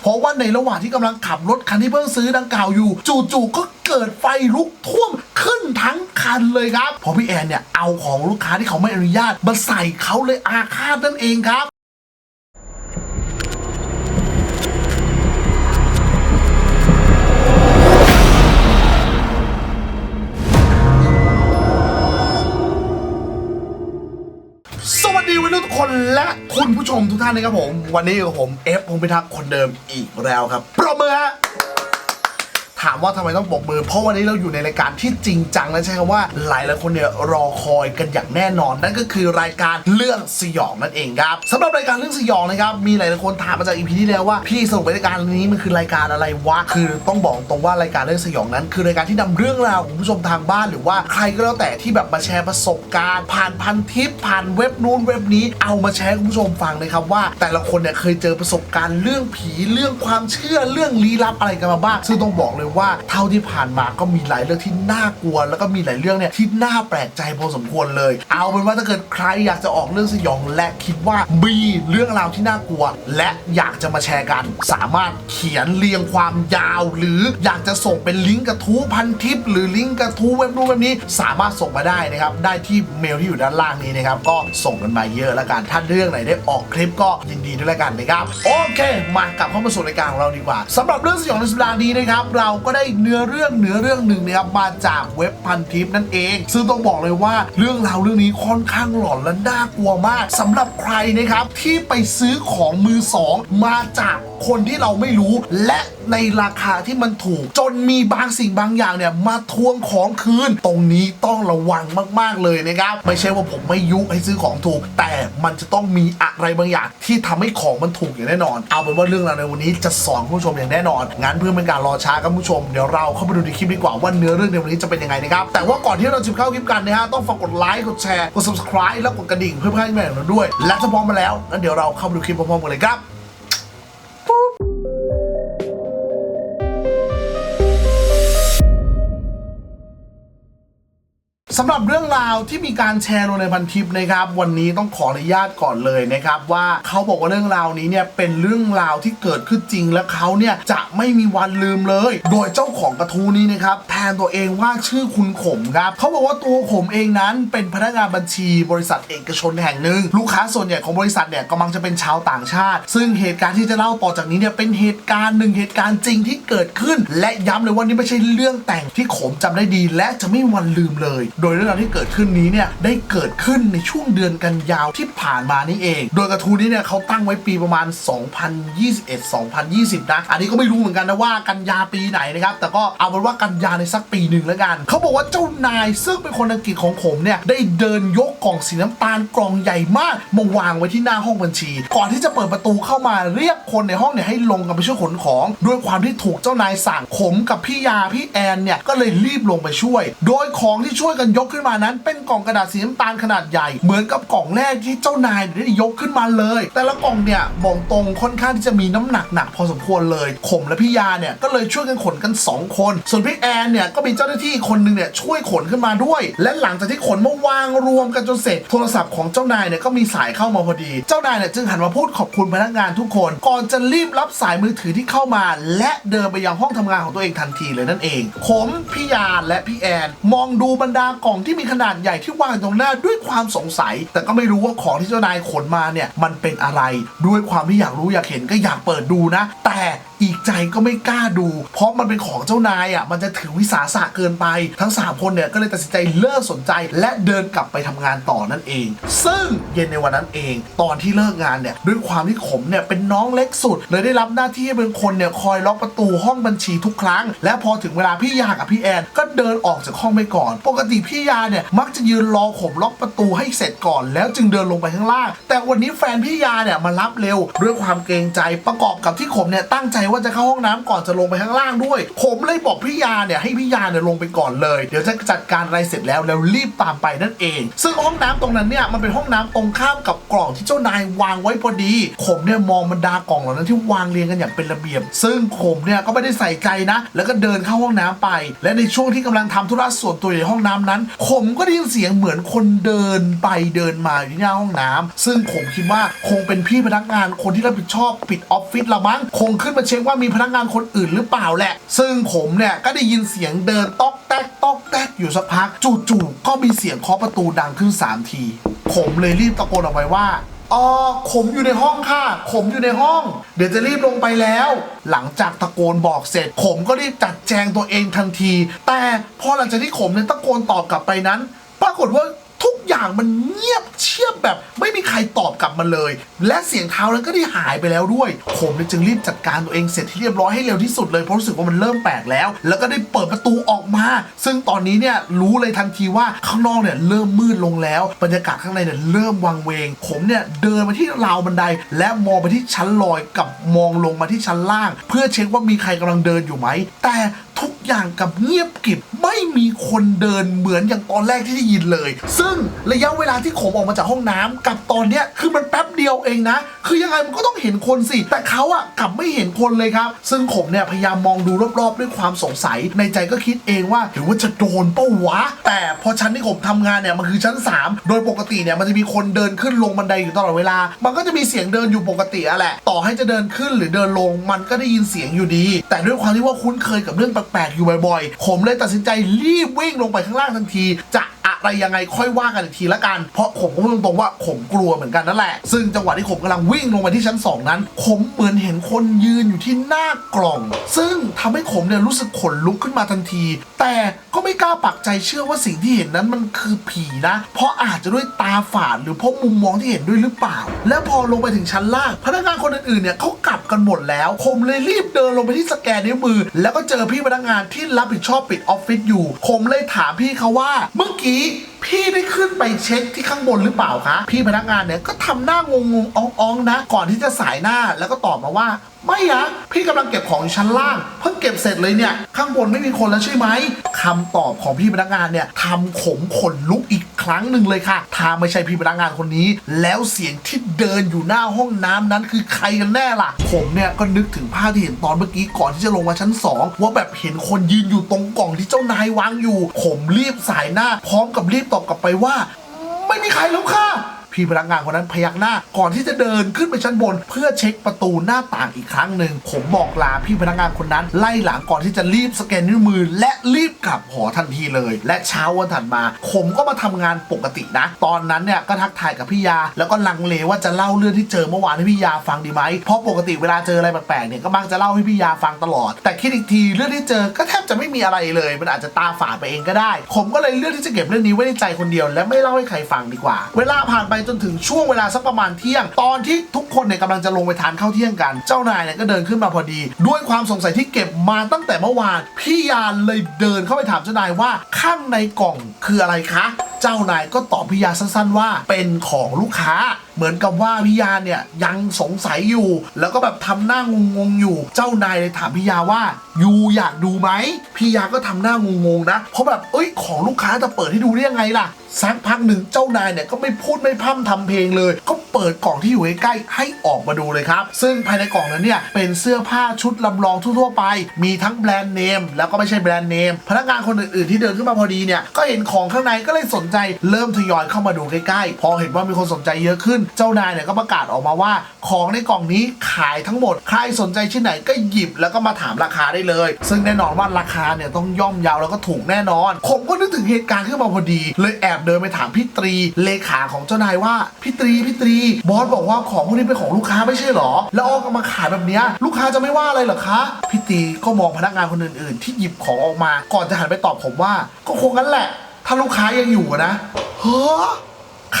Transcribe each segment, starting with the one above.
เพราะว่าในระหว่างที่กำลังขับรถคันที่เพิ่งซื้อดังกล่าวอยู่ จู่ๆก็เกิดไฟลุกท่วมขึ้นทั้งคันเลยครับเพราะพี่แอนเนี่ยเอาของลูกค้าที่เขาไม่อนุญาตมาใส่เขาเลยอาฆาตนั่นเองครับ คนและคุณผู้ชมทุกท่านนะครับผม วันนี้อยู่กับผมเอฟพงพิทักษ์คนเดิมอีกแล้วครับปรบมือฮะ ถามว่าทำไมต้องปรบมือ เพราะวันนี้เราอยู่ในรายการที่จริงจังและใช้คำว่าหลายหลายคนเนี่ยรอคอยกันอย่างแน่นอน นั่นก็คือรายการเรื่องสยองนั่นเองครับสำหรับรายการเรื่องสยองนะครับมีหลายหลายคนถามมาจากอีพีที่แล้วว่าพี่สรุปรายการนี้มันคือรายการอะไรวะคือต้องบอกตรงว่ารายการเรื่องสยองนั้น คือรายการที่นำเรื่องราวของผู้ชมทางบ้านหรือว่าใครก็แล้วแต่ที่แบบมาแชร์ประสบการณ์ ผ่านพันทิปผ่านเว็บนู้นเว็บนี้เอามาแชร์ให้คุณผู้ชมฟังนะครับว่า แต่ละคนเนี่ยเคยเจอประสบการณ์เรื่องผีเรื่องความเชื่อเรื่องลี้ลับอะไรกันมาบ้างซึ่งต้องบอกเลยว่าเท่าที่ผ่านมาก็มีหลายเรื่องที่น่ากลัว แล้วก็มีหลายเรื่องเนี่ยที่น่าแปลกใจพอสมควรเลย เอาเป็นว่าถ้าเกิดใครอยากจะออกเรื่องสยองและคิดว่ามีเรื่องราวที่น่ากลัว และอยากจะมาแชร์กัน สามารถเขียนเรียงความยาว หรืออยากจะส่งเป็นลิงก์กระทู้พันทิป หรือลิงก์กระทู้เว็บนู้นเว็บนี้สามารถส่งมาได้นะครับได้ที่เมลที่อยู่ด้านล่างนี้นะครับก็ส่งกันมาเยอะแล้วกันถ้าเรื่องไหนได้ออกคลิปก็ยินดีด้วยแล้วกันนะครับโอเค มากลับเข้ามาสู่รายการของเราดีกว่าสำหรับเรื่องสยองในสัปดาห์นี้นะครับเราก็ได้เนื้อเรื่องเนื้อเรื่องหนึ่งนะครับมาจากเว็บพันทิปนั่นเอง ซึ่งต้องบอกเลยว่าเรื่องราวเรื่องนี้ค่อนข้างหลอนและน่ากลัวมากสำหรับใครนะครับที่ไปซื้อของมือสองมาจากคนที่เราไม่รู้ และในราคาที่มันถูก จนมีบางสิ่งบางอย่างเนี่ยมาทวงของคืน ตรงนี้ต้องระวังมาก ๆ เลยนะครับ ไม่ใช่ว่าผมไม่ยุให้ซื้อของถูก แต่มันจะต้องมีอะไรบางอย่าง ที่ทำให้ของมันถูกอย่างแน่นอน เอาเป็นว่าเรื่องราวในวันนี้จะสอนผู้ชมอย่างแน่นอนงั้นเพื่อเป็นการรอช้าครับผู้ชม เดี๋ยวเราเข้าไปดูในคลิปดีกว่าว่าเนื้อเรื่องในวันนี้จะเป็นยังไงนะครับ แต่ว่าก่อนที่เราจะเข้าคลิปกันนะฮะต้องฝากกดไลค์ กดแชร์ กด subscribe แล้วกดกระดิ่งเพื่อให้แม่เราด้วย และถ้าพร้อมมาแล้วงั้นเดี๋ยวเราเข้าไปดูคลิปพร้อมๆกันเลยครับ สำหรับเรื่องราวที่มีการแชร์ลงในพันทิปนะครับ วันนี้ต้องขออนุญาตก่อนเลยนะครับ ว่าเขาบอกว่าเรื่องราวนี้เนี่ยเป็นเรื่องราวที่เกิดขึ้นจริง และเขาเนี่ยจะไม่มีวันลืมเลย โดยเจ้าของกระทู้นี้นะครับแทนตัวเองว่าชื่อคุณขมครับเขาบอกว่าตัวขมเองนั้น เป็นพนักงานบัญชีบริษัทเอกชนแห่งหนึ่งลูกค้าส่วนใหญ่ของบริษัทเนี่ยกำลังจะเป็นชาวต่างชาติ ซึ่งเหตุการณ์ที่จะเล่าต่อจากนี้เนี่ยเป็นเหตุการณ์หนึ่งเหตุการณ์จริงที่เกิดขึ้น และย้ำเลยว่านี่ไม่ใช่เรื่องแต่งที่ขมจำได้ดี และจะไม่วันลืมเลย โดยเรื่องราวที่เกิดขึ้นนี้เนี่ยได้เกิดขึ้นในช่วงเดือนกันยาวที่ผ่านมานี่เอง โดยกระทู้นี้เนี่ยเขาตั้งไว้ปีประมาณ 2021-2020 นะ อันนี้ก็ไม่รู้เหมือนกันนะว่ากันยาปีไหนนะครับ แต่ก็เอาเป็นว่ากันยาในสักปีหนึ่งแล้วกัน เขาบอกว่าเจ้านายซึ่งเป็นคนอังกฤษของผมเนี่ยได้เดินยกกล่องสีน้ำตาลกล่องใหญ่มากมาวางไว้ที่หน้าห้องบัญชี ก่อนที่จะเปิดประตูเข้ามาเรียกคนในห้องเนี่ยให้ลงกันไปช่วยขนของ ด้วยความที่ถูกเจ้านายสั่งผมกับพี่ยาพี่แอนเนี่ยก็เลยรีบลงไปช่วย โดยของที่ช่วยกันยกขึ้นมานั้น เป็นกล่องกระดาษสีน้ำตาลขนาดใหญ่ เหมือนกับกล่องแรกที่เจ้านายได้ยกขึ้นมาเลย แต่ละกล่องเนี่ยบอกตรงค่อนข้างที่จะมีน้ำหนักหนักพอสมควรเลยผมและพี่ยาเนี่ยก็เลยช่วยกันขนกัน 2 คน ส่วนพี่แอนเนี่ยก็มีเจ้าหน้าที่คนหนึ่งเนี่ยช่วยขนขึ้นมาด้วย และหลังจากที่ขนมาวางรวมกันจนเสร็จโทรศัพท์ของเจ้านายเนี่ยก็มีสายเข้ามาพอดี เจ้านายเนี่ยจึงหันมาพูดขอบคุณพนักงานทุกคน ก่อนจะรีบรับสายมือถือที่เข้ามา และเดินไปยังห้องทำงานของตัวเองทันทีเลยนั่นเอง ผมพี่ยาและพี่แอน มองดูบรรดากล่องที่มีขนาดใหญ่ที่วางตรงหน้าด้วยความสงสัย แต่ก็ไม่รู้ว่าของที่เจ้านายขนมาเนี่ยมันเป็นอะไร ด้วยความที่อยากรู้อยากเห็นก็อยากเปิดดูนะ แต่ อีกใจก็ไม่กล้าดู เพราะมันเป็นของเจ้านายอะมันจะถือวิสาสะเกินไป ทั้ง 3 คนเนี่ยก็เลยตัดสินใจเลิกสนใจ และเดินกลับไปทำงานต่อนั่นเอง ซึ่งเย็นในวันนั้นเอง ตอนที่เลิกงานเนี่ยด้วยความที่ขมเนี่ยเป็นน้องเล็กสุด เลยได้รับหน้าที่เป็นคนเนี่ยคอยล็อกประตูห้องบัญชีทุกครั้ง และพอถึงเวลาพี่ยากับพี่แอนก็เดินออกจากห้องไปก่อน ปกติพี่ยาเนี่ยมักจะยืนรอขมล็อกประตูให้เสร็จก่อน แล้วจึงเดินลงไปข้างล่าง แต่วันนี้แฟนพี่ยาเนี่ยมารับเร็วด้วยความเกรงใจประกอบกับที่ขมเนี่ยตั้งใจว่าจะเข้าห้องน้ำก่อนจะลงไปข้างล่างด้วย ผมเลยบอกพี่ยาเนี่ยให้พี่ยาเนี่ยลงไปก่อนเลย เดี๋ยวจะจัดการอะไรเสร็จแล้วแล้วรีบตามไปนั่นเอง ซึ่งห้องน้ำตรงนั้นเนี่ยมันเป็นห้องน้ำตรงข้ามกับกล่องที่เจ้านาย วางไว้พอดี ผมเนี่ยมองบรรดากล่องเหล่านั้นที่วางเรียงกันอย่างเป็นระเบียบ ซึ่งผมเนี่ยก็ไม่ได้ใส่ใจนะ แล้วก็เดินเข้าห้องน้ำไป และในช่วงที่กำลังทำธุระส่วนตัวในห้องน้ำนั้น ผมก็ได้ยินเสียงเหมือนคนเดินไปเดินมาอยู่ที่หน้าห้องน้ำซึ่งผมคิดว่าคงเป็นพี่พนักงานคนที่รับผิดชอบปิดออฟฟิศละมั้งคงขึ้นมาเช็คว่ามีพนักงานคนอื่นหรือเปล่าแหละ ซึ่งผมเนี่ยก็ได้ยินเสียงเดินต๊อกแตกต๊อกแตกอยู่สักพัก จู่ๆก็มีเสียงเคาะประตูดังขึ้นสามที ผมเลยรีบตะโกนออกไปว่าอ๋อผมอยู่ในห้องค่ะ ผมอยู่ในห้อง เดี๋ยวจะรีบลงไปแล้ว หลังจากตะโกนบอกเสร็จ ผมก็รีบจัดแจงตัวเองทันที แต่พอหลังจากที่ผมเนี่ยตะโกนตอบกลับไปนั้น ปรากฏว่า ทุกอย่างมันเงียบเชียบแบบ ไม่มีใครตอบกลับมาเลย และเสียงเท้านั้นก็ได้หายไปแล้วด้วย ผมเลยจึงรีบจัดการตัวเองเสร็จที่เรียบร้อยให้เร็วที่สุดเลยเพราะรู้สึกว่ามันเริ่มแปลกแล้ว แล้วก็ได้เปิดประตูออกมา ซึ่งตอนนี้เนี่ยรู้เลยทันทีว่าข้างนอกเนี่ยเริ่มมืดลงแล้ว บรรยากาศข้างในเนี่ยเริ่มวังเวง ผมเนี่ยเดินมาที่ราวบันได และมองไปที่ชั้นลอยกับมองลงมาที่ชั้นล่าง เพื่อเช็คว่ามีใครกำลังเดินอยู่ไหม แต่ ทุกอย่างกับเงียบกริบไม่มีคนเดินเหมือนอย่างตอนแรกที่ได้ยินเลย ซึ่งระยะเวลาที่ผมออกมาจากห้องน้ำกับตอนเนี้ยคือมันแป๊บเดียวเองนะ คือยังไงมันก็ต้องเห็นคนสิ แต่เขาอะกลับไม่เห็นคนเลยครับ ซึ่งผมเนี่ยพยายามมองดูรอบๆ ด้วยความสงสัย ในใจก็คิดเองว่าหรือว่าจะโดนเป้าวะ แต่พอชั้นที่ผมทำงานเนี่ยมันคือชั้น 3 โดยปกติเนี่ยมันจะมีคนเดินขึ้นลงบันไดอยู่ตลอดเวลา มันก็จะมีเสียงเดินอยู่ปกติอะแหละ ต่อให้จะเดินขึ้นหรือเดินลง มันก็ได้ยินเสียงอยู่ดี แต่ด้วยความที่ว่าคุ้นเคยกับเรื่องแปลปลกๆอยู่บ่อยๆ ผมเลยตัดสินใจรีบวิ่งลงไปข้างล่างทันที จะ อะไรยังไงค่อยว่ากันอีกทีละกัน เพราะผมก็พูดตรงๆว่าผมกลัวเหมือนกันนั่นแหละ ซึ่งจังหวะที่ผมกำลังวิ่งลงไปที่ชั้น 2 นั้น ผมเหมือนเห็นคนยืนอยู่ที่หน้ากล่อง ซึ่งทำให้ผมเนี่ยรู้สึกขนลุกขึ้นมาทันที แต่ก็ไม่กล้าปักใจเชื่อว่าสิ่งที่เห็นนั้นมันคือผีนะ เพราะอาจจะด้วยตาฝาดหรือเพราะมุมมองที่เห็นด้วยหรือเปล่า และพอลงไปถึงชั้นล่าง พนักงานคนอื่นๆเนี่ยเขากลับกันหมดแล้ว ผมเลยรีบเดินลงไปที่สแกนนิ้วมือ แล้วก็เจอพี่พนักงานที่รับผิดชอบปิดออฟฟิศอยู่ ผมเลยถามพี่เขาว่า เมื่อกี้พี่ได้ขึ้นไปเช็คที่ข้างบนหรือเปล่าคะพี่พนักงานเนี่ยก็ทำหน้างงงๆอ่องๆนะ ก่อนที่จะสายหน้าแล้วก็ตอบมาว่า ไม่นะพี่กำลังเก็บของชั้นล่าง เพิ่งเก็บเสร็จเลยเนี่ย ข้างบนไม่มีคนแล้วใช่ไหมคำตอบของพี่พนักงานเนี่ยทำขมขนลุกอีก ครั้งหนึ่งเลยค่ะ ถ้าไม่ใช่พี่พนักงานคนนี้ แล้วเสียงที่เดินอยู่หน้าห้องน้ำนั้นคือใครกันแน่ล่ะ ผมเนี่ยก็นึกถึงภาพที่เห็นตอนเมื่อกี้ก่อนที่จะลงมาชั้นสองว่าแบบเห็นคนยืนอยู่ตรงกล่องที่เจ้านาย วางอยู่ ผมรีบสายหน้า พร้อมกับรีบตอบกลับไปว่า ไม่มีใครแล้วค่ะ พี่พนักงานคนนั้นพยักหน้า ก่อนที่จะเดินขึ้นไปชั้นบน เพื่อเช็คประตูหน้าต่างอีกครั้งหนึ่งผมบอกลาพี่พนักงานคนนั้น ไล่หลังก่อนที่จะรีบสแกนนิ้วมือ และรีบกลับหอทันทีเลย และเช้าวันถัดมา ผมก็มาทำงานปกตินะ ตอนนั้นเนี่ยก็ทักทายกับพี่ยา แล้วก็ลังเลว่าจะเล่าเรื่องที่เจอเมื่อวานให้พี่ยาฟังดีไหมเพราะปกติเวลาเจออะไรแปลกๆเนี่ยก็มักจะเล่าให้พี่ยาฟังตลอด แต่คิดอีกทีเรื่องที่เจอก็แทบจะไม่มีอะไรเลย มันอาจจะตาฝาดไปเองก็ได้ ผมก็เลยเลือกที่จะเก็บเรื่องนี้ไว้ในใจคนเดียว และไม่เล่าให้ใครฟังดีกว่า เวลาผ่านไปจจนถึงช่วงเวลาสักประมาณเที่ยง ตอนที่ทุกคนเนี่ยกำลังจะลงไปทานข้าวเที่ยงกัน เจ้านายเนี่ยก็เดินขึ้นมาพอดี ด้วยความสงสัยที่เก็บมาตั้งแต่เมื่อวาน พี่ยานเลยเดินเข้าไปถามเจ้านายว่าข้างในกล่องคืออะไรคะ เจ้านายก็ตอบพี่ยาสั้นๆว่าเป็นของลูกค้า เหมือนกับว่าพี่ยาเนี่ยยังสงสัยอยู่ แล้วก็แบบทำหน้างงๆอยู่ เจ้านายเลยถามพี่ยาว่ายูอยากดูไหมพี่ยาก็ทำหน้างงๆนะ เพราะแบบเอ้ยของลูกค้าจะเปิดให้ดูได้ยังไงล่ะ สักพักหนึ่งเจ้านายเนี่ยก็ไม่พูดไม่พร่ำทำเพลงเลย ก็เปิดกล่องที่อยู่ใกล้ๆให้ออกมาดูเลยครับ ซึ่งภายในกล่องนั้นเนี่ยเป็นเสื้อผ้าชุดลำลองทั่วๆไป มีทั้งแบรนด์เนมแล้วก็ไม่ใช่แบรนด์เนม พนักงานคนอื่นๆที่เดินขึ้นมาพอดีเนี่ยก็เห็นของข้างในก็เลยสนใจเริ่มทยอยเข้ามาดูใกล้ๆ พอเห็นว่ามีคนสนใจเยอะขึ้น เจ้านายเนี่ยก็ประกาศออกมาว่า ของในกล่องนี้ขายทั้งหมด ใครสนใจชิ้นไหนก็หยิบแล้วก็มาถามราคาได้เลยซึ่งแน่นอนว่าราคาเนี่ยต้องย่อมเยาวแล้วก็ถูกแน่นอน ผมก็นึกถึงเหตุการณ์ขึ้นมาพอดี เลยแอบเดินไปถามพี่ตรีเลขาของเจ้านายว่าพี่ตรีพี่ตรีบอสบอกว่าของพวกนี้เป็นของลูกค้าไม่ใช่หรอ แล้วออกมาขายแบบนี้ลูกค้าจะไม่ว่าอะไรหรอคะพี่ตรีก็มองพนักงานคนอื่นๆ ที่หยิบของออกมา ก่อนจะหันไปตอบผมว่า ก็คงงั้นแหละ ถ้าลูกค้ายังอยู่นะเฮ้อ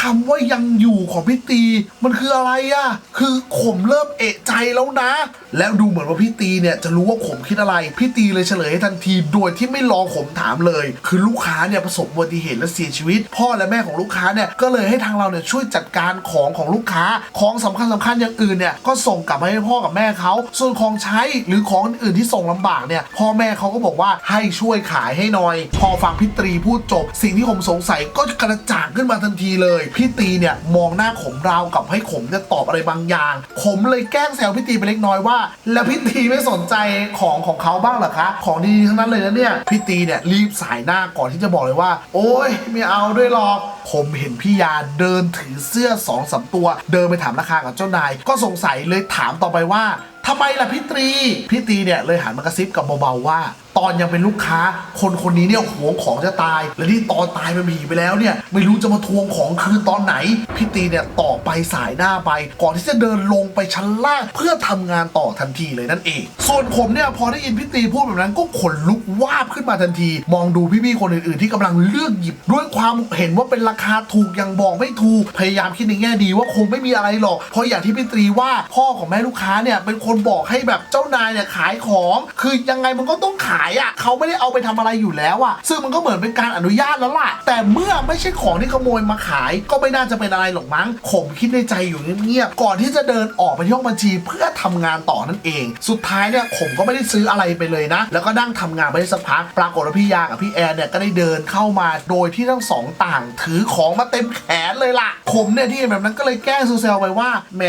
คำว่ายังอยู่ของพี่ตี มันคืออะไรอะคือผมเริ่มเอะใจแล้วนะแล้วดูเหมือนว่าพี่ตีเนี่ยจะรู้ว่าผมคิดอะไร พี่ตีเลยเฉลยให้ทันที โดยที่ไม่รอผมถามเลย คือลูกค้าเนี่ยประสบอุบัติเหตุและเสียชีวิต พ่อและแม่ของลูกค้าเนี่ยก็เลยให้ทางเราเนี่ยช่วยจัดการของของลูกค้า ของสำคัญสำคัญอย่างอื่นเนี่ยก็ส่งกลับมาให้พ่อกับแม่เขา ส่วนของใช้หรือของอื่นที่ส่งลำบากเนี่ยพ่อแม่เขาก็บอกว่าให้ช่วยขายให้หน่อย พอฟังพี่ตรีพูดจบ สิ่งที่ผมสงสัยก็กระจ่างขึ้นมาทันทีเลย พี่ตีเนี่ยมองหน้าขมราวกับให้ขมเนี่ยตอบอะไรบางอย่างผมเลยแกล้งแซวพี่ตีไปเล็กน้อยว่าแล้วพี่ตีไม่สนใจของของเขาบ้างเหรอคะ ของดีๆทั้งนั้นเลยนะเนี่ยพี่ตีเนี่ยรีบสายหน้าก่อนที่จะบอกเลยว่า โอ้ยไม่เอาด้วยหรอกผมเห็นพี่ยาเดินถือเสื้อสองสามตัว เดินไปถามราคากับเจ้านาย ก็สงสัยเลยถามต่อไปว่าทำไมล่ะพี่ตรีพี่ตีเนี่ยเลยหันมากระซิบกับเบาๆว่าตอนยังเป็นลูกค้าคนคนนี้เนี่ยหวงของจะตาย และที่ตอนตายมันมีไปแล้วเนี่ย ไม่รู้จะมาทวงของคืนตอนไหน พี่ตีเนี่ยต่อไปสายหน้าไป ก่อนที่จะเดินลงไปชั้นล่างเพื่อทำงานต่อทันทีเลยนั่นเอง ส่วนผมเนี่ยพอได้ยินพี่ตีพูดแบบนั้นก็ขนลุกวาบขึ้นมาทันที มองดูพี่ๆคนอื่นๆ ที่กำลังเลือกหยิบ ด้วยความเห็นว่าเป็นราคาถูกยังบอกไม่ถูกพยายามคิดในแง่ดีว่าคงไม่มีอะไรหรอก เพราะอย่างที่พี่ตีว่าพ่อของแม่ลูกค้าเนี่ยเป็นคนบอกให้แบบเจ้านายเนี่ยขายของ คือยังไงมันก็ต้องขายอะเขาไม่ได้เอาไปทำอะไรอยู่แล้วอะซึ่งมันก็เหมือนเป็นการอนุญาตแล้วล่ะ แต่เมื่อไม่ใช่ของที่ขโมยมาขาย ก็ไม่น่าจะเป็นอะไรหรอกมั้งผมคิดในใจอยู่เงียบๆก่อนที่จะเดินออกไปที่ห้องบัญชีเพื่อทำงานต่อนั่นเอง สุดท้ายเนี่ยผมก็ไม่ได้ซื้ออะไรไปเลยนะ แล้วก็นั่งทำงานไปได้สักพักปรากฏว่าพี่ยากับพี่แอนเนี่ยก็ได้เดินเข้ามาโดยที่ทั้งสองต่างถือของมาเต็มแขนเลยล่ะ ผมเนี่ยที่เห็นแบบนั้นก็เลยแกล้งซูเซลไปว่าแหม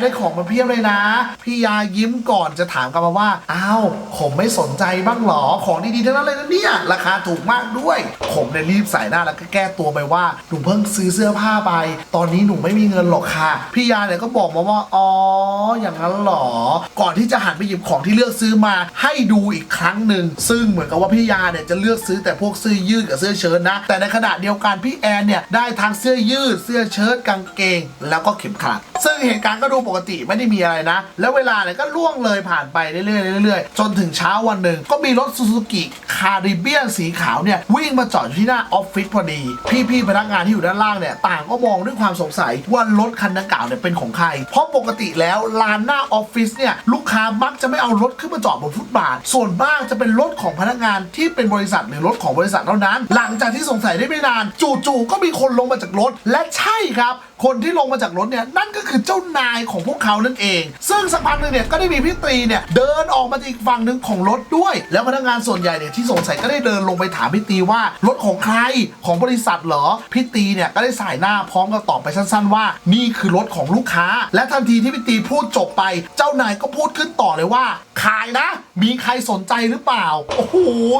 ได้ของมาเพียบเลยนะ พี่ยายิ้มก่อนจะถามกลับมาว่าอ้าวผมไม่สนใจบ้างหรออของดีๆทั้งนั้นเลยนะเนี่ยราคาถูกมากด้วย ผมเนี่ยรีบใส่หน้าแล้วก็แก้ตัวไปว่าหนูเพิ่งซื้อเสื้อผ้าไป ตอนนี้หนูไม่มีเงินหรอกค่ะ พี่ยาเนี่ยก็บอกมาว่าอ๋ออย่างนั้นเหรอ ก่อนที่จะหันไปหยิบของที่เลือกซื้อมา ให้ดูอีกครั้งหนึ่งซึ่งเหมือนกับว่าพี่ยาเนี่ยจะเลือกซื้อแต่พวกเสื้อยืดกับเสื้อเชิ้ตนะ แต่ในขณะเดียวกันพี่แอนเนี่ยได้ทั้งเสื้อยืด เสื้อเชิ้ตกางเกง แล้วก็เข็มขัด ซึ่งเหตุการณ์ก็ดูปกติไม่ได้มีอะไรนะ แล้วเวลาเนี่ยก็ล่วงเลยผ่านไปเรื่อยๆเรื่อยๆจนถึงเช้าวันหนึ่งก็มีรถซูซูกิคาริเบียนสีขาวเนี่ย วิ่งมาจอดอยู่ที่หน้าออฟฟิศพอดี พี่ๆพนักงานที่อยู่ด้านล่างเนี่ย ต่างก็มองด้วยความสงสัยว่ารถคันดังกล่าวเนี่ยเป็นของใคร เพราะปกติแล้วลานหน้าออฟฟิศเนี่ย ลูกค้ามักจะไม่เอารถขึ้นมาจอดบนฟุตบาท ส่วนมากจะเป็นรถของพนักงานที่เป็นบริษัทหรือรถของบริษัทเท่านั้น หลังจากที่สงสัยได้ไม่นาน จู่ๆก็มีคนลงมาจากรถ และใช่ครับ คนที่ลงมาจากรถเนี่ยนั่นก็คือเจ้านายของพวกเขานั่นเอง ซึ่งสักพักหนึ่งเนี่ยก็ได้มีพี่ตีเนี่ยเดินออกมาจากอีกฝั่งหนึ่งของรถด้วยแล้วพนัักงานส่วนใหญ่เนี่ยที่สงสัยก็ได้เดินลงไปถามพี่ตีว่ารถของใครของบริษัทเหรอพี่ตีเนี่ยก็ได้สายหน้าพร้อมกับตอบไปสั้น ๆ ว่า นี่คือรถของลูกค้า และทันทีที่พี่ตีพูดจบไป เจ้านายก็พูดขึ้นต่อเลยว่า ขายนะ มีใครสนใจหรือเปล่า โอ้โห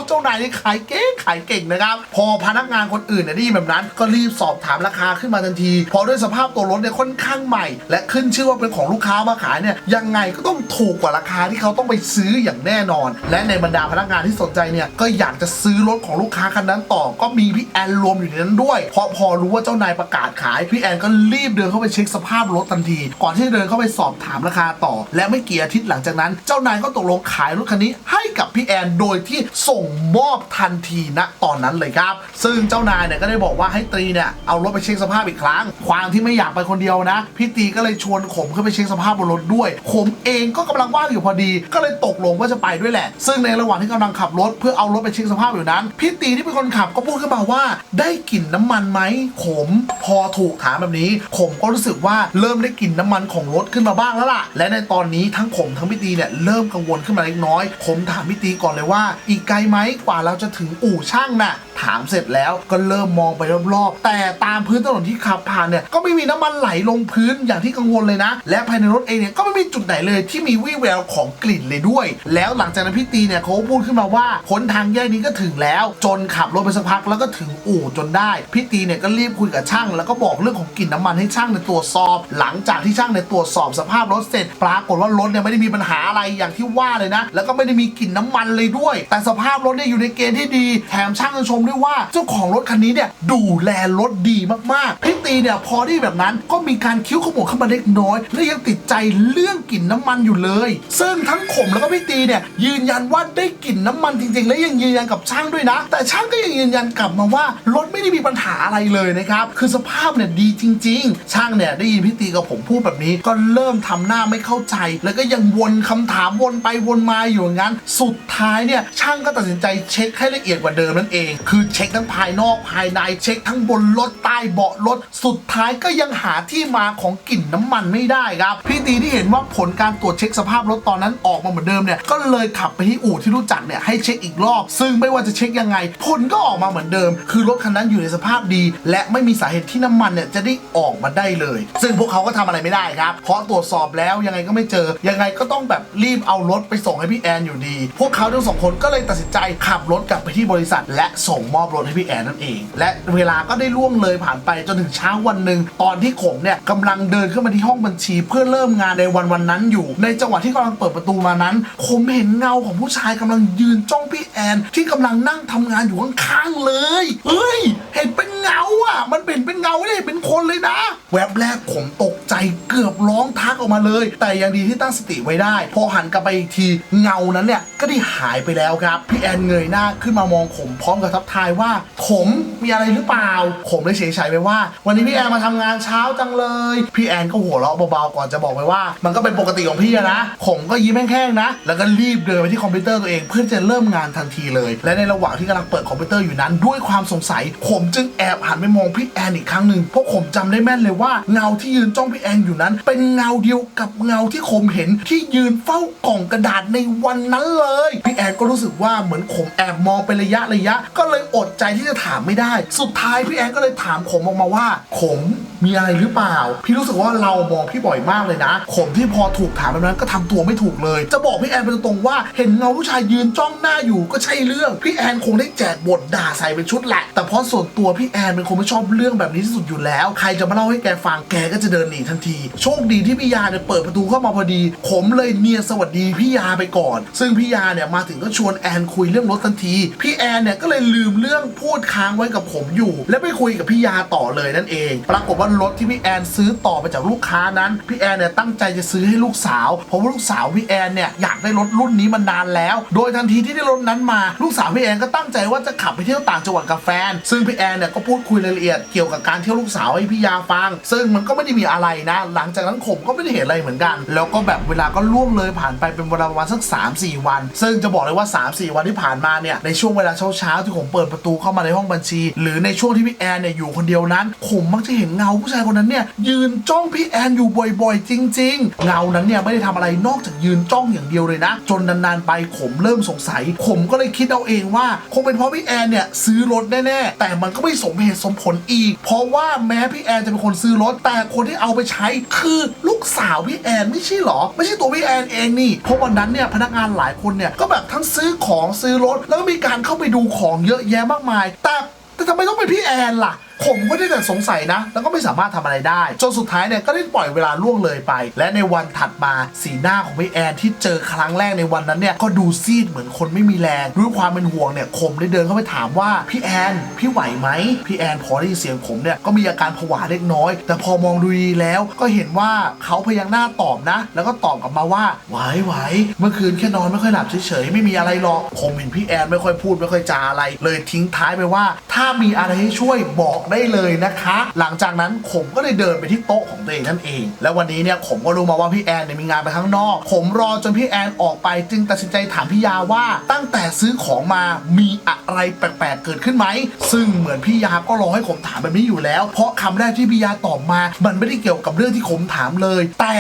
เจ้านายนี่ขายเก่งขายเก่งนะครับ พอพนักงานคนอื่นเนี่ยได้ยินแบบนั้น ก็รีบสอบถามราคาขึ้นมาทันทีเพราะด้วยสภาพตัวรถเนี่ยค่อนข้างใหม่ และขึ้นชื่อว่าเป็นของลูกค้ามาขายเนี่ยยังไงก็ต้องถูกกว่าราคาที่เขาต้องไปซื้ออย่างแน่นอน และในบรรดาพนักงานที่สนใจเนี่ยก็อยากจะซื้อรถของลูกค้าคันนั้นต่อ ก็มีพี่แอนรวมอยู่ในนั้นด้วยเพราะพอรู้ว่าเจ้านายประกาศขายพี่แอนก็รีบเดินเข้าไปเช็คสภาพรถทันที ก่อนที่จะเดินเข้าไปสอบถามราคาต่อ และไม่กี่อาทิตย์หลังจากนั้น เจ้านายก็ตกลงขายรถคันนี้ให้กับพี่แอนโดยที่ส่งมอบทันทีณตอนนั้นเลยครับ ซึ่งเจ้านายเนี่ยก็ได้บอกว่าให้ตรีเนี่ยเอารถไปเช็คสภาพอีกครั้ง ความที่ไม่อยากไปคนเดียวนะพี่ตีก็เลยชวนขมขึ้นไปเช็คสภาพบนรถด้วยขมเองก็กำลังว่างอยู่พอดี ก็เลยตกลงว่าจะไปด้วยแหละ ซึ่งในระหว่างที่กำลังขับรถเพื่อเอารถไปเช็คสภาพอยู่นั้น พี่ตีที่เป็นคนขับก็พูดขึ้นมาว่า ได้กลิ่นน้ำมันไหมขมพอถูกถามแบบนี้ขมก็รู้สึกว่าเริ่มได้กลิ่นน้ำมันของรถขึ้นมาบ้างแล้วล่ะ และในตอนนี้ทั้งขมทั้งพี่ตีเนี่ยเริ่มกังวลขึ้นมาเล็กน้อย ผมถามพี่ตีก่อนเลยว่า อีกไกลไหมกว่าเราจะถึงอู่ช่างน่ะ ถามเสร็จแล้วก็เริ่มมองไปรอบๆ แต่ตามพื้นถนนที่ขับผ่านเนี่ยก็ไม่มีน้ำมันไหลลงพื้นอย่างที่กังวลเลยนะ และภายในรถเองเนี่ยก็ไม่มีจุดไหนเลยที่มีวี่แววของกลิ่นเลยด้วย แล้วหลังจากนั้นพี่ตีเนี่ยเขาพูดขึ้นมาว่าพ้นทางแยกนี้ก็ถึงแล้ว จนขับรถไปสักพักแล้วก็ถึงอู่จนได้ พี่ตีเนี่ยก็รีบคุยกับช่าง แล้วก็บอกเรื่องของกลิ่นน้ำมันให้ช่างในตรวจสอบ หลังจากที่ช่างในตรวจสอบสภาพรถเสร็จ ปรากฏว่ารถเนี่ยไม่ได้มีปัญหาอะไรอย่างที่ว่าเลยนะ แล้วก็ไม่ได้มีกลิ่นน้ำมันเลยด้วย แต่สภาพรถเนี่ยอยู่ในเกณฑ์ที่ดีแถมช่างยังชมด้วยว่าเจ้าของรถคันนี้เนี่ยดูแลรถดีมากๆพี่ตีเนี่ยพอที่แบบนั้นก็มีการคิ้วขมวดเข้ามาเล็กน้อย และยังติดใจเรื่องกลิ่นน้ำมันอยู่เลย ซึ่งทั้งขมแล้วก็พี่ตีเนี่ยยืนยันว่าได้กลิ่นน้ำมันจริงๆ และยังยืนยันกับช่างด้วยนะ แต่ช่างก็ยังยืนยันกลับมาว่ารถไม่ได้มีปัญหาอะไรเลยนะครับคือสภาพเนี่ยดีจริง ๆ ช่างเนี่ยได้ยินพี่ตีกับผมพูดแบบนี้ ก็เริ่มทำหน้าไม่เข้าใจ แล้วก็ยังวนคำถามวนไปวนมาอยู่งั้น สุดท้ายเนี่ยช่างก็ตัดสินใจเช็คให้ละเอียดกว่าเดิมนั่นเอง คือเช็คทั้งภายนอกภายในเช็คทั้งบนรถใต้เบาะรถสุดท้ายก็ยังหาที่มาของกลิ่นน้ำมันไม่ได้ครับพี่ตีที่เห็นว่าผลการตรวจเช็คสภาพรถตอนนั้นออกมาเหมือนเดิมเนี่ยก็เลยขับไปที่อู่ที่รู้จักเนี่ยให้เช็คอีกรอบ ซึ่งไม่ว่าจะเช็คยังไง ผลก็ออกมาเหมือนเดิม คือรถคันนั้นอยู่ในสภาพดี และไม่มีสาเหตุที่น้ำมันเนี่ยจะได้ออกมาได้เลย ซึ่งพวกเขาก็ทำอะไรไม่ได้ครับ เพราะตรวจสอบแล้วยังไงก็ไม่เจอ ยังไงก็ต้องแบบรีบเอารถไปส่งให้พี่แอนอยู่ดี พวกเขาทั้งสองคนก็เลยตัดสินใจขับรถกลับไปที่บริษัท และส่งมอบรถให้พี่แอนนั่นเอง และเวลาก็ได้ล่วงเลยผ่านไปจนถึงเช้าวันหนึ่งตอนที่ผมเนี่ยกำลังเดินขึ้นมาที่ห้องบัญชี เพื่อเริ่มงานในวันวันนั้นอยู่ ในจังหวะที่กำลังเปิดประตูมานั้น ผมเห็นเงาของผู้ชายกำลังยืนจ้องพี่แอน ที่กำลังนั่งทำงานอยู่ข้างๆเลย เฮ้ย เห็นเป็นเงาอะ มันเป็นเป็นเงาเนี่ยเป็นคนเลยนะ แวบแรกผมตกใจเกือบร้องทักออกมาเลย แต่ยังดีที่ตั้งสติไว้ได้ พอหันกลับไปอีกทีเงานั้นเนี่ยก็ได้หายไปแล้วครับพี่แอนเงยหน้าขึ้นมามองผมพร้อมกับทักทายว่า ผมมีอะไรหรือเปล่า ผมเลยเฉยๆไปว่า วันนี้พี่แอนมาทำงานเช้าจังเลย พี่แอนก็หัวเราะเบาๆก่อนจะบอกไปว่า มันก็เป็นปกติของพี่อะนะผมก็ยิ้มแห้งๆนะ แล้วก็รีบเดินไปที่คอมพิวเตอร์ตัวเองเพื่อจะเริ่มงานทันทีเลย และในระหว่างที่กำลังเปิดคอมพิวเตอร์อยู่นั้น ด้วยความสงสัย ผมจึงแอบหันไปมองพี่แอนอีกครั้งหนึ่งเพราะผมจำได้แม่นเลยว่าเงาที่ยืนจ้องพี่แอนอยู่นั้น เป็นเงาเดียวกับเงาที่ผมเห็นที่ยืนเฝ้ากล่องกระดาษในวันนั้นเลยพี่แอนก็รู้สึกว่าเหมือนผมแอบมองเป็นระยะระยะ ก็เลยอดใจที่จะถามไม่ได้ สุดท้ายพี่แอนก็เลยถามผมออกมาว่าผมมีอะไรหรือเปล่า พี่รู้สึกว่าเรามองพี่บ่อยมากเลยนะ ผมที่พอถูกถามแบบนั้นก็ทำตัวไม่ถูกเลย จะบอกพี่แอนไปตรงๆว่าเห็นเงาผู้ชายยืนจ้องหน้าอยู่ก็ใช่เรื่อง พี่แอนคงได้แจกบทด่าใส่เป็นชุดแหละ แต่เพราะส่วนตัวพี่แอนเป็นคนไม่ชอบเรื่องแบบนี้ที่สุดอยู่แล้ว ใครจะมาเล่าให้แกฟังแกก็จะเดินหนีทันที โชคดีที่พี่ยาเนี่ยเปิดประตูเข้ามาพอดี ผมเลยเนียนสวัสดีพี่ยาไปก่อน ซึ่งพี่ยาเนี่ยมาถึงก็ชวนแอนคุยเรื่องรถทันที พี่แอนเนี่ยก็เลยลืมเรื่องพูดค้างไว้กับผมอยู่ และไปคุยกับพี่ยาต่อเลยนั่นเอง ปรากฏว่ารถที่พี่แอนซื้อต่อไปจากลูกค้านั้นพี่แอนเนี่ยตั้งใจจะซื้อให้ลูกสาว เพราะว่าลูกสาวพี่แอนเนี่ยอยากได้รถรุ่นนี้มานานแล้ว โดยทันทีที่ได้รถนั้นมาลูกสาวพี่แอนก็ตั้งใจว่าจะขับไปเที่ยวต่างจังหวัดกับแฟน ซึ่งพี่แอนเนี่ยก็พูดคุยรายละเอียดเกี่ยวกับการเที่ยวลูกสาวให้พี่ยาฟัง ซึ่งมันก็ไม่ได้มีอะไรนะ หลังจากนั้นผมก็ไม่ได้เห็นอะไรเหมือนกัน แล้วก็แบบเวลาก็ล่วงเลยผ่านไปเป็นเวลาประมาณสัก3 4 วัน ซึ่งจะบอกเลยว่า 3 4 วันที่ผ่านมาเนี่ยในช่วงเวลาเช้าๆที่ผมเปิดประตูเข้ามาในห้องบัญชี หรือในช่วงที่พี่แอนเนี่ยอยู่คนเดียวนั้นผมมักจะเห็นเงาผู้ชายคนนั้นเนี่ยยืนจ้องพี่แอนอยู่บ่อยๆ จริง ๆ เงานั้นเนี่ยไม่ได้ทำอะไรนอกจากยืนจ้องอย่างเดียวเลยนะ จนนานๆไปผมเริ่มสงสัย ผมก็เลยคิดเอาเองว่า คงเป็นเพราะพี่แอนเนี่ยซื้อรถแน่ๆแต่มันก็ไม่สมเหตุสมผลอีก เพราะว่าแม้พี่แอนจะเป็นคนซื้อรถ แต่คนที่เอาไปใช้คือลูกสาวพี่แอนไม่ใช่หรอ ไม่ใช่ตัวพี่แอนเองนี่เพราะวันนั้นเนี่ยพนักงานหลายคนเนี่ยก็แบบทั้งซื้อของซื้อรถแล้วก็มีการเข้าไปดูของเยอะแยะมากมาย แต่แต่ทำไมต้องเป็นพี่แอนล่ะผมก็ได้แต่สงสัยนะ แล้วก็ไม่สามารถทำอะไรได้ จนสุดท้ายเนี่ยก็ได้ปล่อยเวลาล่วงเลยไป และในวันถัดมาสีหน้าของพี่แอนที่เจอครั้งแรกในวันนั้นเนี่ยก็ดูซีดเหมือนคนไม่มีแรงด้วยความเป็นห่วงเนี่ยผมได้เดินเข้าไปถามว่าพี่แอนพี่ไหวไหมพี่แอนพอได้ยินเสียงผมเนี่ยก็มีอาการผวาเล็กน้อย แต่พอมองดูดีแล้วก็เห็นว่าเขาพยักหน้าตอบนะ แล้วก็ตอบกลับมาว่าไหวไหวเมื่อคืนแค่นอนไม่ค่อยหลับเฉยๆไม่มีอะไรหรอกผมเห็นพี่แอนไม่ค่อยพูดไม่ค่อยจาอะไร เลยทิ้งท้ายไปว่า ถ้ามีอะไรให้ช่วยบอกได้เลยนะคะ หลังจากนั้นผมก็เลยเดินไปที่โต๊ะของตัวเองนั่นเอง แล้ววันนี้เนี่ยผมก็รู้มาว่าพี่แอนเนี่ยมีงานไปข้างนอก ผมรอจนพี่แอนออกไปจึงตัดสินใจถามพี่ยาว่าตั้งแต่ซื้อของมามีอะไรแปลกๆเกิดขึ้นไหมซึ่งเหมือนพี่ยาก็รอให้ผมถามแบบนี้อยู่แล้ว เพราะคำแรกที่พี่ยาตอบมา มันไม่ได้เกี่ยวกับเรื่องที่ผมถามเลย แต่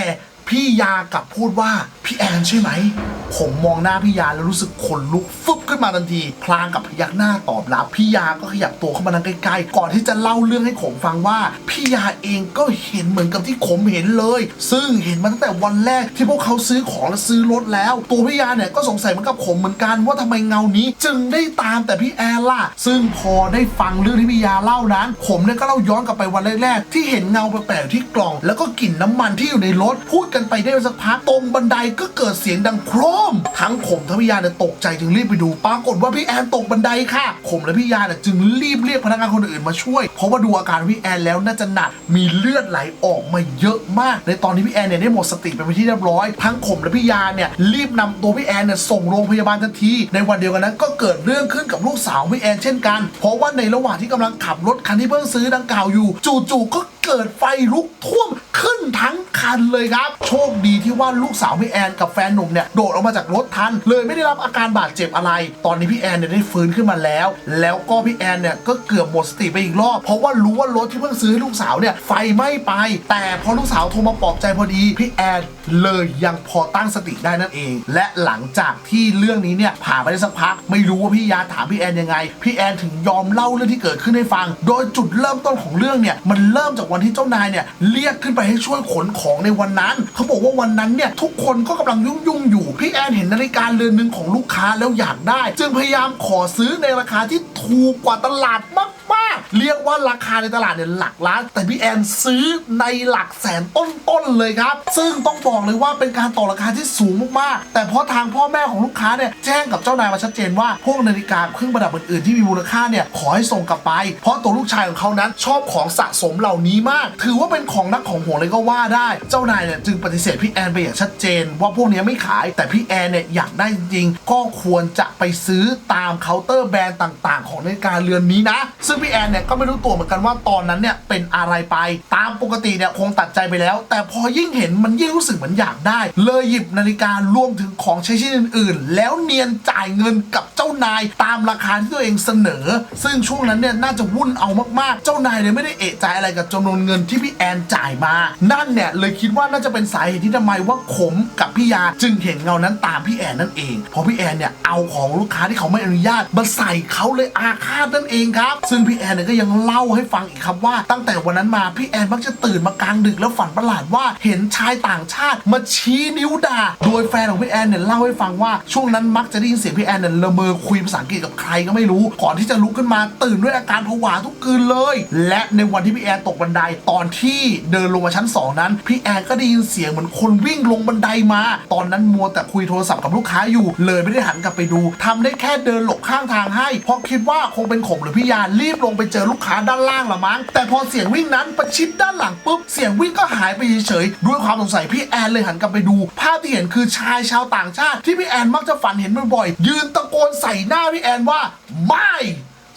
พี่ยากลับพูดว่าพี่แอนใช่ไหม ผมมองหน้าพี่ยาแล้วรู้สึกขนลุกฟึบขึ้นมาทันที พลางกับพยักหน้าตอบรับพี่ยาก็ขยับตัวเข้ามานั่งใกล้ๆก่อนที่จะเล่าเรื่องให้ผมฟังว่าพี่ยาเองก็เห็นเหมือนกับที่ผมเห็นเลย ซึ่งเห็นมาตั้งแต่วันแรกที่พวกเขาซื้อของและซื้อรถแล้ว ตัวพี่ยาเนี่ยก็สงสัยเหมือนกับผมเหมือนกันว่าทำไมเงานี้ จึงได้ตามแต่พี่แอนล่ะซึ่งพอได้ฟังเรื่องที่พี่ยาเล่านั้น ผมเนี่ยก็เล่าย้อนกลับไปวันแรกๆที่เห็นเงาแปลกๆที่กล่อง แล้วก็กลิ่นน้ำมันที่อยู่ในรถพูดกันไปได้สักพักตรงบันไดก็เกิดเสียงดังโครม ทั้งผมทั้งพี่ยาเนี่ยตกใจจึงรีบไปดูปรากฏว่าพี่แอนตกบันไดค่ะผมและพี่ยาเนี่ยจึงรีบเรียกพนักงานคนอื่นมาช่วย เพราะว่าดูอาการพี่แอนแล้วน่าจะหนักมีเลือดไหลออกมาเยอะมาก ในตอนที่พี่แอนเนี่ยได้หมดสติไปเป็นที่เรียบร้อย ทั้งผมและพี่ยาเนี่ยรีบนำตัวพี่แอนเนี่ยส่งโรงพยาบาลทันที ในวันเดียวกันนั้นก็เกิดเรื่องขึ้นกับลูกสาวพี่แอนเช่นกัน เพราะว่าในระหว่างที่กำลังขับรถคันที่เพิ่งซื้อดังกล่าวอยู่ จู่ๆก็ เกิดไฟลุกท่วมขึ้นทั้งคันเลยครับ โชคดีที่ว่าลูกสาวพี่แอนกับแฟนหนุ่มเนี่ยโดดออกมาจากรถทัน เลยไม่ได้รับอาการบาดเจ็บอะไร ตอนนี้พี่แอนเนี่ยได้ฟื้นขึ้นมาแล้ว แล้วก็พี่แอนเนี่ยก็เกือบหมดสติไปอีกรอบ เพราะว่ารู้ว่ารถที่เพิ่งซื้อให้ลูกสาวเนี่ยไฟไหม้ไป แต่พอลูกสาวโทรมาปลอบใจพอดีพี่แอน เลยยังพอตั้งสติได้นั่นเอง และหลังจากที่เรื่องนี้เนี่ยผ่านไปได้สักพัก ไม่รู้ว่าพี่ยาถามพี่แอนยังไง พี่แอนถึงยอมเล่าเรื่องที่เกิดขึ้นให้ฟัง โดยจุดเริ่มต้นของเรื่องเนี่ยมันเริ่มจากวันที่เจ้านายเนี่ยเรียกขึ้นไปให้ช่วยขนของในวันนั้น เขาบอกว่าวันนั้นเนี่ยทุกคนก็กำลังยุ่งยุ่งอยู่ พี่แอนเห็นนาฬิกาเรือนหนึ่งของลูกค้าแล้วอยากได้ จึงพยายามขอซื้อในราคาที่ถูกกว่าตลาดมาก ๆเรียกว่าราคาในตลาดเนี่ยหลักล้าน แต่พี่แอนซื้อในหลักแสนต้นๆเลยครับ ซึ่งต้องบอกเลยว่าเป็นการต่อราคาที่สูงมากๆแต่เพราะทางพ่อแม่ของลูกค้าเนี่ยแจ้งกับเจ้านายมาชัดเจนว่าพวกนาฬิกาเครื่องประดับอื่นๆที่มีมูลค่าเนี่ยขอให้ส่งกลับไป เพราะตัวลูกชายของเขานั้นชอบของสะสมเหล่านี้มาก ถือว่าเป็นของนักของห่วงเลยก็ว่าได้ เจ้านายเนี่ยจึงปฏิเสธพี่แอนไปอย่างชัดเจน ว่าพวกนี้ไม่ขาย แต่พี่แอนเนี่ยอยากได้จริงก็ควรจะไปซื้อตามเคาน์เตอร์แบรนด์ต่าง ๆ ของนาฬิกาเรือนนี้นะซึ่งพี่แอนเนี่ยก็ไม่รู้ตัวเหมือนกันว่าตอนนั้นเนี่ยเป็นอะไรไปตามปกติเนี่ยคงตัดใจไปแล้ว แต่พอยิ่งเห็นมันยิ่งรู้สึกเหมือนอยากได้ เลยหยิบนาฬิการวมถึงของใช้ชิ้นอื่น ๆ แล้วเนียนจ่ายเงินกับเจ้านายตามราคาที่ตัวเองเสนอ ซึ่งช่วงนั้นเนี่ยน่าจะวุ่นเอามากๆ เจ้านายเลยไม่ได้เอะใจอะไรกับจำนวนเงินที่พี่แอนจ่ายมา นั่นเนี่ยเลยคิดว่าน่าจะเป็นสาเหตุที่ทำไมว่าขมกับพี่ยาจึงเห็นเงานั้นตามพี่แอนนั่นเอง เพราะพี่แอนเนี่ยเอาของลูกค้าที่เขาไม่อนุญาตมาใส่เขาเลยอาฆาตนั่นเองครับ ซึ่งพี่แอนเนี่ยก็ยังเล่าให้ฟังอีกครับว่า ตั้งแต่วันนั้นมาพี่แอนมักจะตื่นมากลางดึกแล้วฝันประหลาดว่าเห็นชายต่างชาติมาชี้นิ้วด่า โดยแฟนของพี่แอนเนี่ยเล่าให้ฟังว่าช่วงนั้นมักจะได้ยินเสียงพี่แอนเนี่ยละเมอคุยภาษาอังกฤษกับใครก็ไม่รู้ ก่อนที่จะลุกขึ้นมาตื่นด้วยอาการผวาทุกคืนเลย และในวันที่พี่แอนตกบันไดตอนที่เดินลงมาชั้นสองนั้น พี่แอนก็ได้ยินเสียงเหมือนคนวิ่งลงบันไดมา ตอนนั้นมัวแต่คุยโทรศัพท์กับลูกค้าอยู่ เลยไม่ได้หันกลับไปดูทำได้แค่เดินหลบข้างทางให้ เพราะคิดว่าคงเป็นขมหรือพี่ยารีบลงไปเจอลูกค้าด้านล่างละมั้งแต่พอเสียงวิ่งนั้นประชิดด้านหลังปุ๊บเสียงวิ่งก็หายไปเฉยๆด้วยความสงสัยพี่แอนเลยหันกลับไปดู ภาพที่เห็นคือชายชาวต่างชาติ ที่พี่แอนมักจะฝันเห็นบ่อยๆยืนตะโกนใส่หน้าพี่แอนว่าไม่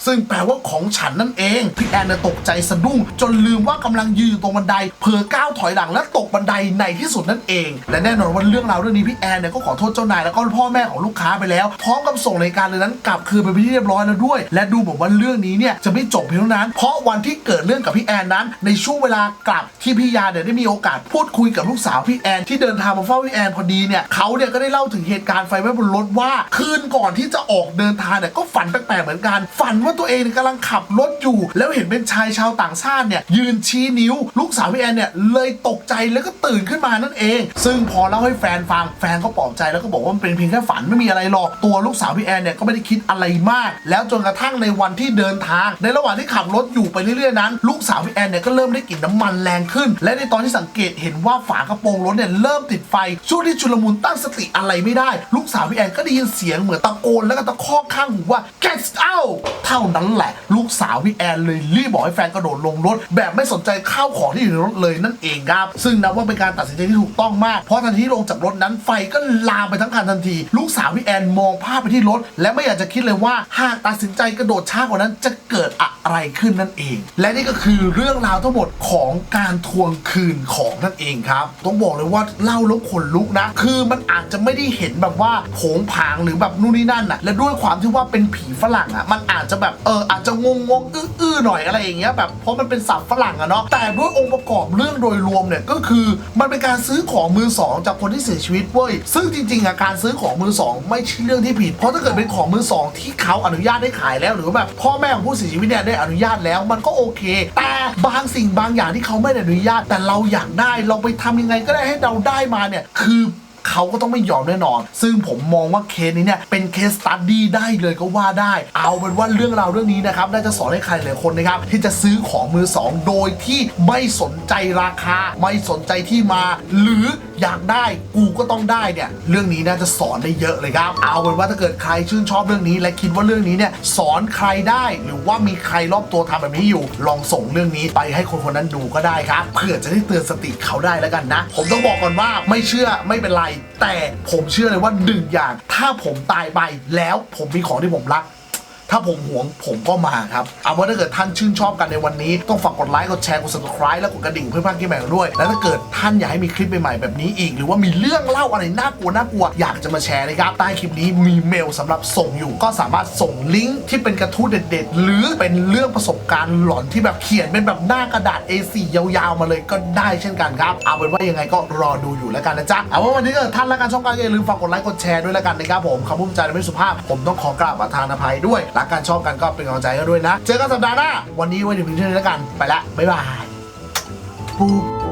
ซึ่งแปลว่าของฉันนั่นเอง พี่แอนเนี่ยตกใจสะดุ้ง จนลืมว่ากำลังยืนอยู่ตรงบันไดเผลอก้าวถอยหลังและตกบันไดในที่สุดนั่นเอง และแน่นอนว่าเรื่องราวเรื่องนี้พี่แอนเนี่ยก็ขอโทษเจ้านายแล้วก็พ่อแม่ของลูกค้าไปแล้ว พร้อมกับส่งรายการเลยนั้นกลับคืนไปที่เรียบร้อยแล้วด้วย และดูเหมือนว่าเรื่องนี้เนี่ยจะไม่จบเพียงเท่านั้น เพราะวันที่เกิดเรื่องกับพี่แอนนั้น ในช่วงเวลากลับที่พี่ยาเนี่ยได้มีโอกาสพูดคุยกับลูกสาวพี่แอนที่เดินทางมาเฝ้าพี่แอนพอดีเนี่ยเขาเนี่ยก็ได้เล่าถึงเหตุการณ์ไฟไหม้บนรถว่า คืนก่อนที่จะออกเดินทางเนี่ยก็ฝันแปลกๆเหมือนกันฝันว่าาตัวเองเนี่ยกำลังขับรถอยู่ แล้วเห็นเป็นชายชาวต่างชาติเนี่ยยืนชี้นิ้ว ลูกสาวพี่แอนเนี่ยเลยตกใจแล้วก็ตื่นขึ้นมานั่นเอง ซึ่งพอเล่าให้แฟนฟังแฟนก็ปลอบใจแล้วก็บอกว่ามันเป็นเพียงแค่ฝันไม่มีอะไรหรอกตัวลูกสาวพี่แอนเนี่ยก็ไม่ได้คิดอะไรมาก แล้วจนกระทั่งในวันที่เดินทาง ในระหว่างที่ขับรถอยู่ไปเรื่อยๆนั้น ลูกสาวพี่แอนเนี่ยก็เริ่มได้กลิ่นน้ำมันแรงขึ้น และในตอนที่สังเกตเห็นว่าฝากระโปรงรถเนี่ยเริ่มติดไฟช่วงที่ชุลมุนตั้งสติอะไรไม่ได้ ลูกสาวพี่แอนก็ได้ยินเสียงเหมือนตะโกนแล้วก็ตะคอกข้างหูว่า get out เท่านั้นแหละ ลูกสาวพี่แอนเลยรีบบอกให้แฟนกระโดดลงรถ แบบไม่สนใจข้าวของที่อยู่ในรถเลยนั่นเองครับ ซึ่งนับว่าเป็นการตัดสินใจที่ถูกต้องมาก เพราะทันทีลงจากรถนั้นไฟก็ลามไปทั้งคันทันที ลูกสาวพี่แอนมองภาพไปที่รถ และไม่อยากจะคิดเลยว่าหากตัดสินใจกระโดดช้ากว่านั้นจะเกิดอะไรขึ้นนั่นเอง และนี่ก็คือเรื่องราวทั้งหมดของการทวงคืนของนั่นเองครับ ต้องบอกเลยว่าเล่าแล้วขนลุกนะ คือมันอาจจะไม่ได้เห็นแบบว่าโผงผางหรือแบบนู่นนี่นั่นนะและด้วยความที่ว่าเป็นผีฝรั่งอะ มันอาจจะแบบเอออาจจะงงงๆอื้อๆหน่อยอะไรอย่างเงี้ยแบบเพราะมันเป็นศัพท์ฝรั่งอะเนาะแต่ด้วยองค์ประกอบเรื่องโดยรวมเนี่ยก็คือมันเป็นการซื้อของมือสองจากคนที่เสียชีวิตเว้ยซึ่งจริงๆอะการซื้อของมือสองไม่ใช่เรื่องที่ผิด เพราะถ้าเกิดเป็นของมือสองที่เขาอนุญาตให้ขายแล้ว หรือแบบพ่อแม่ของผู้เสียชีวิตเนี่ยได้อนุญาตแล้วมันก็โอเค แต่บางสิ่งบางอย่างที่เขาไม่ได้อนุญาต แต่เราอยากได้เราไปทำยังไงก็ได้ให้เราได้มาเนี่ยคือ เขาก็ต้องไม่ยอมแน่นอน ซึ่งผมมองว่าเคสนี้เนี่ยเป็นเคสตัดดี้ได้เลยก็ว่าได้ เอาเป็นว่าเรื่องราวเรื่องนี้นะครับน่าจะสอนให้ใครหลายคนนะครับที่จะซื้อของมือสองโดยที่ไม่สนใจราคา ไม่สนใจที่มา หรืออยากได้กูก็ต้องได้เนี่ยเรื่องนี้น่าจะสอนได้เยอะเลยครับ เอาเป็นว่าถ้าเกิดใครชื่นชอบเรื่องนี้ และคิดว่าเรื่องนี้เนี่ยสอนใครได้หรือว่ามีใครรอบตัวทำแบบนี้อยู่ ลองส่งเรื่องนี้ไปให้คนคนนั้นดูก็ได้ครับเพื่อจะได้เตือนสติเขาได้แล้วกันนะ ผมต้องบอกก่อนว่าไม่เชื่อไม่เป็นไรแต่ผมเชื่อเลยว่าหนึ่งอย่าง ถ้าผมตายไปแล้วผมมีของที่ผมรัก ถ้าผมห่วงผมก็มาครับ เอาว่าถ้าเกิดท่านชื่นชอบกันในวันนี้ ต้องฝากกดไลค์กดแชร์กด subscribe และกดกระดิ่งเพื่อพลาดคลิปใหม่ด้วย และถ้าเกิดท่านอยากให้มีคลิปใหม่ๆแบบนี้อีก หรือว่ามีเรื่องเล่าอะไรน่ากลัวน่ากลัวอยากจะมาแชร์นะครับใต้คลิปนี้มีเมลสำหรับส่งอยู่ ก็สามารถส่งลิงก์ที่เป็นกระทู้เด็ด ๆ หรือเป็นเรื่องประสบการณ์หลอนที่แบบเขียนเป็นแบบหน้ากระดาษ A4 ยาวๆมาเลยก็ได้เช่นกันครับ เอาเป็นว่ายังไงก็รอดูอยู่แล้วกันนะจ๊ะเอาว่าวันนี้ก็ท่านและการช่องการอย่าลืมฝากกดไลค์กดแชร์ด้วยแล้วกันนะครับผมคำพูดจาไม่สุภาพ ผมต้องขอกราบประทานอภัยด้วยรักการชอบกันก็เป็นกำลังใจให้ด้วยนะ เจอกันสัปดาห์หน้า วันนี้ไว้ถึงเพียงเท่านี้แล้วกัน ไปละ บ๊ายบายปุ๊บ